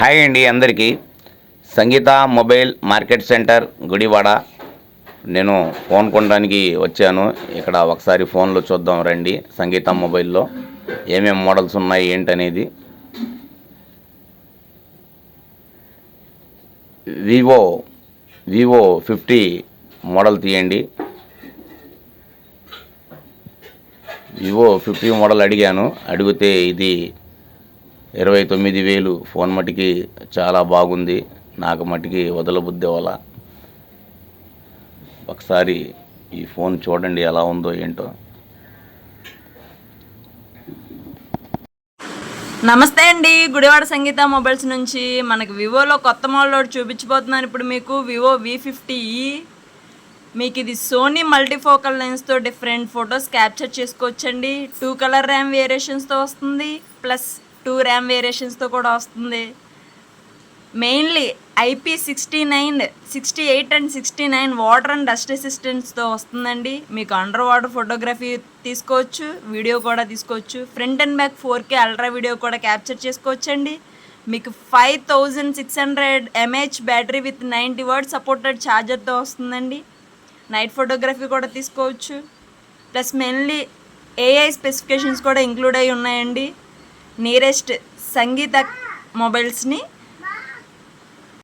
Hi అండి అందరికీ. Sangeetha mobile market centre Gudivada. నేను ఫోన్ కొనడానికి వచ్చాను. ఇక్కడ ఒకసారి ఫోన్లో చూద్దాం రండి సంగీత మొబైల్లో. ఏమేమి మోడల్స్ ఉన్నాయి ఏంటనేది. వివో వివో ఫిఫ్టీ మోడల్ తీయండి. వివో ఫిఫ్టీ మోడల్ అడిగాను. అడిగితే ఇది ఇరవై తొమ్మిది వేలు ఫోన్ మటుకి చాలా బాగుంది. నాకు మటుకి వదలబుద్ధి వల్ల ఒకసారి ఈ ఫోన్ చూడండి ఎలా ఉందో ఏంటో. నమస్తే అండి. గుడివాడ సంగీత మొబైల్స్ నుంచి మనకి వివోలో కొత్త మోడల్ ఒకటి చూపించబోతున్నాను. ఇప్పుడు మీకు వివో వి ఫిఫ్టీ e. మీకు ఇది సోనీ మల్టీఫోకల్ లెన్స్తో డిఫరెంట్ ఫొటోస్ క్యాప్చర్ చేసుకోవచ్చండి. టూ కలర్ ర్యామ్ వేరియేషన్స్తో వస్తుంది. ప్లస్ టూ ర్యామ్ వేరియేషన్స్తో కూడా వస్తుంది. Mainly IP sixty nine sixty eight and sixty nine water and dust రెసిస్టెన్స్తో వస్తుందండి. మీకు అండర్ వాటర్ ఫోటోగ్రఫీ తీసుకోవచ్చు వీడియో కూడా తీసుకోవచ్చు. Front and back four K ultra video కూడా క్యాప్చర్ చేసుకోవచ్చండి. మీకు five thousand six hundred MH battery with ninety word supported ఛార్జర్తో వస్తుందండి. Night photography కూడా తీసుకోవచ్చు. ప్లస్ మెయిన్లీ ఏఐ స్పెసిఫికేషన్స్ కూడా ఇంక్లూడ్ అయి ఉన్నాయండి. నియరెస్ట్ సంగీత మొబైల్స్ని